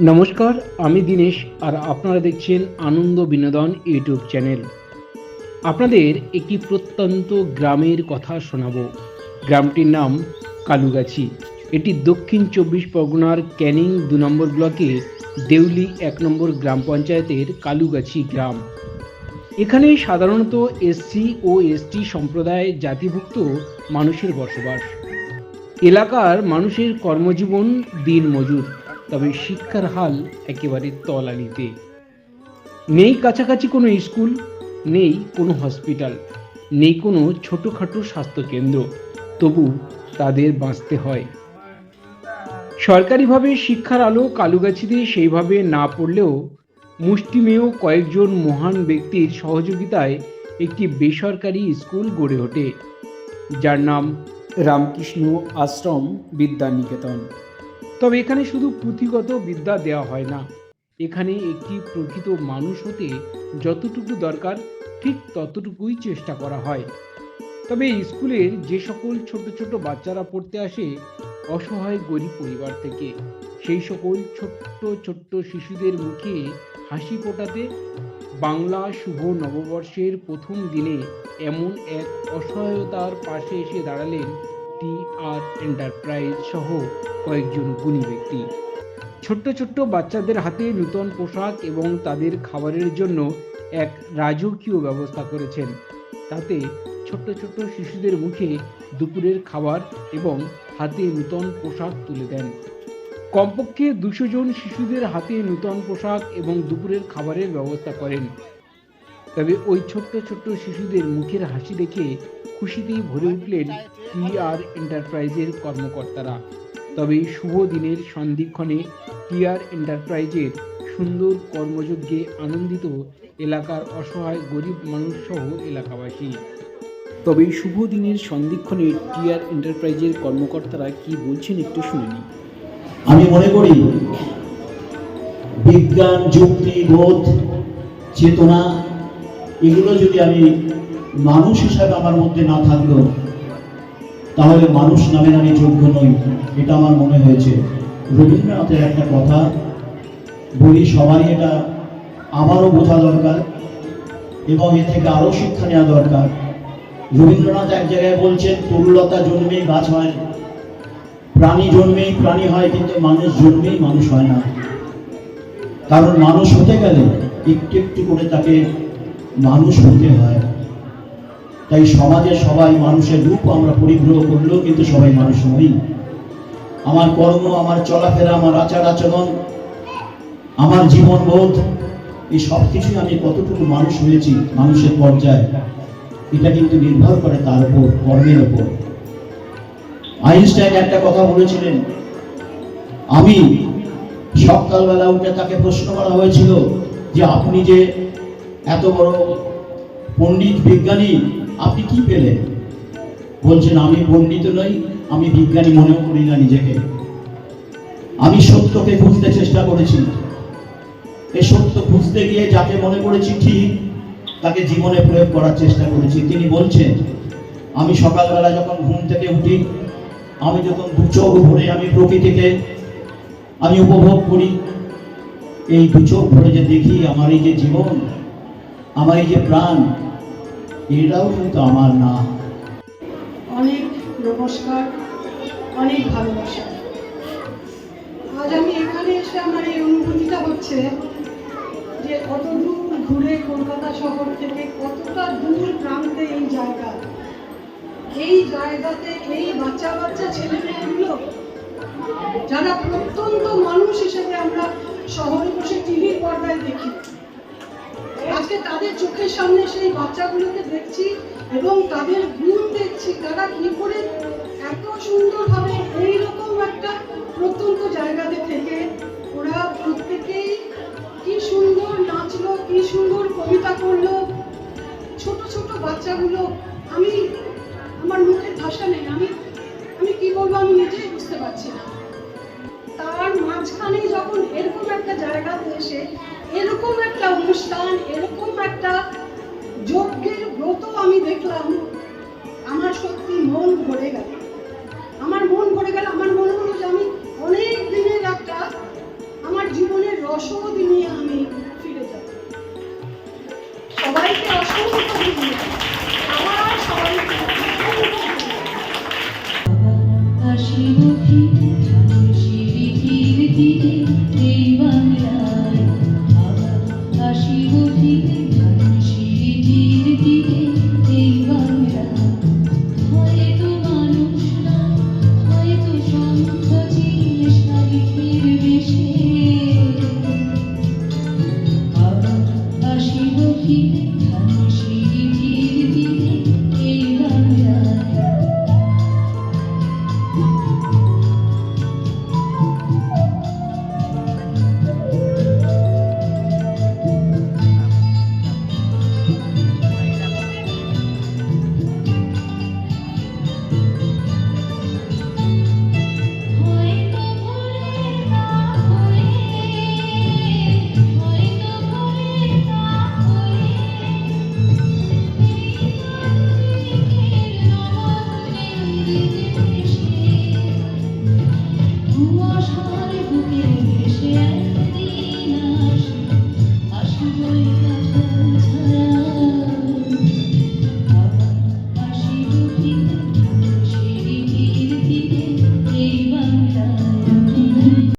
নমস্কার, আমি দিনেশ আর আপনারা দেখছেন আনন্দ বিনোদন ইউটিউব চ্যানেল। আপনাদের একটি প্রত্যন্ত গ্রামের কথা শোনাব। গ্রামটির নাম কালুগাছি। এটি দক্ষিণ চব্বিশ পরগনার ক্যানিং দু নম্বর ব্লকে দেউলি এক নম্বর গ্রাম পঞ্চায়েতের কালুগাছি গ্রাম। এখানে সাধারণত এসসি ও এসটি সম্প্রদায় জাতিভুক্ত মানুষের বসবাস। এলাকার মানুষের কর্মজীবন দিন মজুর, তবে শিক্ষার হাল একেবারে তলানিতে। নেই কাছাকাছি কোনো স্কুল, নেই কোনো হসপিটাল, নেই কোনো ছোটোখাটো স্বাস্থ্যকেন্দ্র, তবু তাদের বাঁচতে হয়। সরকারিভাবে শিক্ষার আলো কালুগাছিতে সেইভাবে না পড়লেও মুষ্টিমেয় কয়েকজন মহান ব্যক্তির সহযোগিতায় একটি বেসরকারি স্কুল গড়ে ওঠে, যার নাম রামকৃষ্ণ আশ্রম বিদ্যানিকেতন। তবে এখানে শুধু পুঁথিগত বিদ্যা দেওয়া হয় না। এখানে একটি প্রকৃত মানুষ হতে যতটুকু দরকার, ঠিক ততটুকুই চেষ্টা করা হয়। তবে স্কুলের যে সকল ছোট ছোট বাচ্চারা পড়তে আসে, অসহায় গরিব পরিবার থেকে, সেই সকল ছোট্ট ছোট্ট শিশুদের মুখে হাসি ফোটাতে বাংলা শুভ নববর্ষের প্রথম দিনে এমন এক অসহায়তার পাশে এসে দাঁড়ালেন টি আর এন্টারপ্রাইজ সহ কয়েকজন গুণী ব্যক্তি। ছোট্ট ছোট্ট বাচ্চাদের হাতে নূতন পোশাক এবং তাদের খাবারের জন্য এক রাজকীয় ব্যবস্থা করেছেন। তাতে ছোট্ট ছোট্ট শিশুদের মুখে দুপুরের খাবার এবং হাতে নূতন পোশাক তুলে দেন। কমপক্ষে দুশো জন শিশুদের হাতে নূতন পোশাক এবং দুপুরের খাবারের ব্যবস্থা করেন। তবে ওই ছোট্ট ছোট্ট শিশুদের মুখের হাসি দেখে খুশিতেই ভরে উঠলেন টি আর এন্টারপ্রাইজের কর্মকর্তারা। তবে শুভ দিনের সন্ধিক্ষণে টি আর এন্টারপ্রাইজের সুন্দর কর্মযজ্ঞে আনন্দিত এলাকার অসহায় গরিব মানুষ সহ এলাকাবাসী। তবে শুভ দিনের সন্ধিক্ষণে টি আর এন্টারপ্রাইজের কর্মকর্তারা কি বলছেন একটু শুনে নিই। আমি মনে করি, বিজ্ঞান, যুক্তি, বোধ, চেতনা, এগুলো যদি আমি মানুষ হিসাবে আমার মধ্যে না থাকল তাহলে মানুষ নামে আমি যোগ্য নই, এটা আমার মনে হয়েছে। রবীন্দ্রনাথের একটা কথা, বলি, সবারই এটা আমারও বোঝা দরকার এবং এ থেকে আরও শিক্ষা নেওয়া দরকার। রবীন্দ্রনাথ এক জায়গায় বলছেন, তরুলতা জন্মেই গাছ হয়, প্রাণী জন্মেই প্রাণী হয়, কিন্তু মানুষ জন্মেই মানুষ হয় না। কারণ মানুষ হতে গেলে একটু একটু করে তাকে মানুষ হতে হয়। তাই সমাজে সবাই মানুষের রূপ আমরা পরিগ্রহ করলেও কিন্তু সবাই মানুষ নই। আমার কর্ম, আমার চলাফেরা, আমার আচার আচরণ, আমার জীবনবোধ, এই সব কিছুই আমি কতটুকু মানুষ হয়েছি মানুষের পর্যায়ে, এটা কিন্তু নির্ভর করে তার উপর, কর্মের উপর। আইনস্টাইন একটা কথা বলেছিলেন, আমি সকালবেলা উঠে তাকে প্রশ্ন করা হয়েছিল যে, আপনি যে এত বড় পণ্ডিত বিজ্ঞানী আপনি কি পেলেন? বলছেন, আমি পণ্ডিত নই, আমি বিজ্ঞানী মনেও করি না নিজেকে। আমি সত্যকে খুঁজতে চেষ্টা করেছি। এ সত্য খুঁজতে গিয়ে যাকে মনে করেছি ঠিক, তাকে জীবনে প্রয়োগ করার চেষ্টা করেছি। তিনি বলছেন, আমি সকালবেলা যখন ঘুম থেকে উঠি, আমি যখন দু চোখ ভরে আমি প্রকৃতিকে, আমি উপভোগ করি, এই দু চোখ ভরে যে দেখি আমার এই যে জীবন, আমার এই যে প্রাণ এটাও কিন্তু আমার না। অনেক নমস্কার, অনেক ভালোবাসা। আজ আমি এখানে এসে আমার এই অনুভূতিটা হচ্ছে যে কত দূর ঘুরে কলকাতা শহর থেকে কতটা দূর প্রান্তে এই জায়গা। এই জায়গাতে এই বাচ্চা বাচ্চা ছেলে মেয়েগুলো যারা প্রত্যন্ত মানুষ হিসেবে আমরা তাদের চোখের সামনে সেই বাচ্চাগুলোকে দেখছি এবং তাদের গুণ দেখছি। তারা কি করে এত সুন্দরভাবে এইরকম একটা প্রত্যন্ত জায়গাতে থেকে ওরা প্রত্যেকেই কি সুন্দর নাচলো, কি সুন্দর কবিতা করল। ছোট ছোট বাচ্চাগুলো, আমি, আমার মুখের ভাষা নেই, আমি আমি কি বলব আমি নিজেই বুঝতে পারছি না। তার মাঝখানে যখন এরকম একটা জায়গাতে এসে এরকম একটা অনুষ্ঠান এরকম একটা